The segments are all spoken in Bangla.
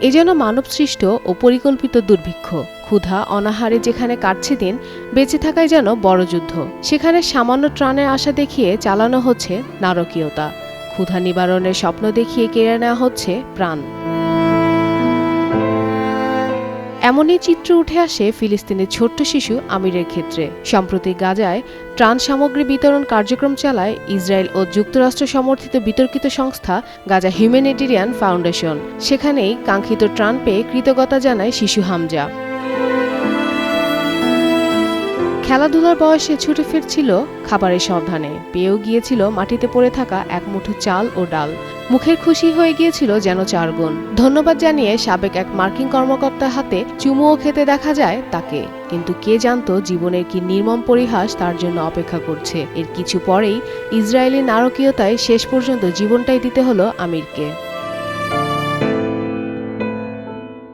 এ যেন মানবসৃষ্ট ও পরিকল্পিত দুর্ভিক্ষ, ক্ষুধা, অনাহারে যেখানে কাটছে দিন, বেঁচে থাকায় যেন বড় যুদ্ধ। সেখানে সামান্য ত্রাণের আশা দেখিয়ে চালানো হচ্ছে নারকীয়তা। ক্ষুধা নিবারণের স্বপ্ন দেখিয়ে কেড়ে নেওয়া হচ্ছে প্রাণ। এমনই চিত্র উঠে আসে ফিলিস্তিনের ছোট্ট শিশু আমিরের ক্ষেত্রে। সম্প্রতি গাজায় ত্রাণ সামগ্রী বিতরণ কার্যক্রম চালায় ইসরায়েল ও যুক্তরাষ্ট্র সমর্থিত বিতর্কিত সংস্থা গাজা হিউম্যানিটেরিয়ান ফাউন্ডেশন। সেখানেই কাঙ্ক্ষিত ত্রাণ পেয়ে কৃতজ্ঞতা জানায় শিশু হামজা। খেলাধুলার বয়সে ছুটে ফিরছিল খাবারের সন্ধানে। পেয়েও গিয়েছিল মাটিতে পড়ে থাকা এক মুঠো চাল ও ডাল। মুখের খুশি হয়ে গিয়েছিল যেন চারগুণ ধন্যবাদ জানিয়ে সাবেক এক মার্কিন কর্মকর্তার হাতে চুমুও খেতে দেখা যায় তাকে। কিন্তু কে জানতো জীবনের কি নির্মম পরিহাস তার জন্য অপেক্ষা করছে। এর কিছু পরেই ইসরায়েলি নারকীয়তায় শেষ পর্যন্ত জীবনটাই দিতে হলো আমিরকে।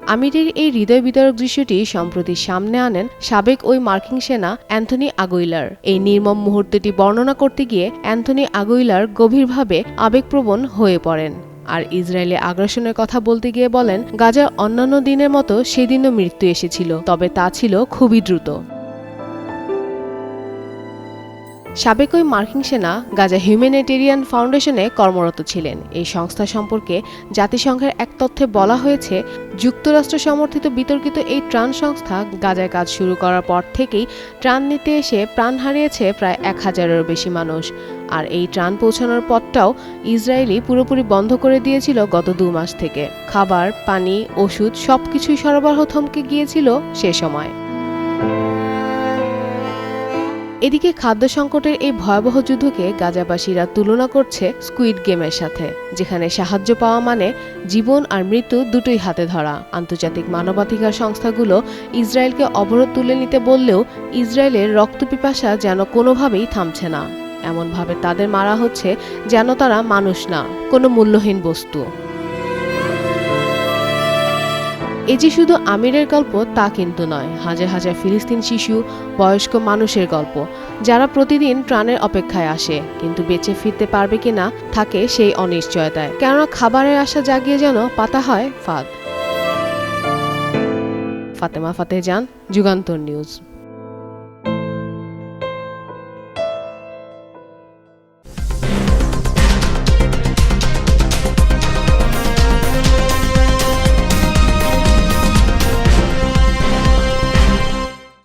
আমিরের এই হৃদয় বিদারক দৃশ্যটি সম্প্রতি সামনে আনেন সাবেক ওই মার্কিন সেনা অ্যান্থনি আগুইলার। এই নির্মম মুহূর্তটি বর্ণনা করতে গিয়ে অ্যান্থনি আগুইলার গভীরভাবে আবেগপ্রবণ হয়ে পড়েন। আর ইসরায়েলে আগ্রাসনের কথা বলতে গিয়ে বলেন, গাজার অন্যান্য দিনের মতো সেদিনও মৃত্যু এসেছিল, তবে তা ছিল খুবই দ্রুত। সাবেক ওই মার্কিন সেনা গাজা হিউম্যানিটেরিয়ান ফাউন্ডেশনে কর্মরত ছিলেন। এই সংস্থা সম্পর্কে জাতিসংঘের এক তথ্যে বলা হয়েছে, যুক্তরাষ্ট্র সমর্থিত বিতর্কিত এই ত্রাণ সংস্থা গাজায় কাজ শুরু করার পর থেকেই ত্রাণ নিতে এসে প্রাণ হারিয়েছে প্রায় এক হাজারেরও বেশি মানুষ। আর এই ত্রাণ পৌঁছানোর পথটাও ইসরায়েলি পুরোপুরি বন্ধ করে দিয়েছিল গত দু মাস থেকে। খাবার, পানি, ওষুধ সবকিছুই সরবরাহ থমকে গিয়েছিল সে সময়। এদিকে খাদ্য সংকটের এই ভয়াবহ যুদ্ধকে গাজাবাসীরা তুলনা করছে স্কুইড গেমের সাথে, যেখানে সাহায্য পাওয়া মানে জীবন আর মৃত্যু দুটোই হাতে ধরা। আন্তর্জাতিক মানবাধিকার সংস্থাগুলো ইসরায়েলকে অবরোধ তুলে নিতে বললেও ইসরায়েলের রক্তপিপাসা যেন কোনোভাবেই থামছে না। এমনভাবে তাদের মারা হচ্ছে যেন তারা মানুষ না, কোনো মূল্যহীন বস্তু। এ যে শুধু আমিরের গল্প, তা কিন্তু নয়। হাজার হাজার ফিলিস্তিন শিশু, বয়স্ক মানুষের গল্প, যারা প্রতিদিন প্রাণের অপেক্ষায় আসে, কিন্তু বেঁচে ফিরতে পারবে কিনা, থাকে সেই অনিশ্চয়তায়। কেননা খাবারের আশা জাগিয়ে যেন পাতা হয় ফাঁদ। ফাতেমা ফাতে যান যুগান্তর নিউজ।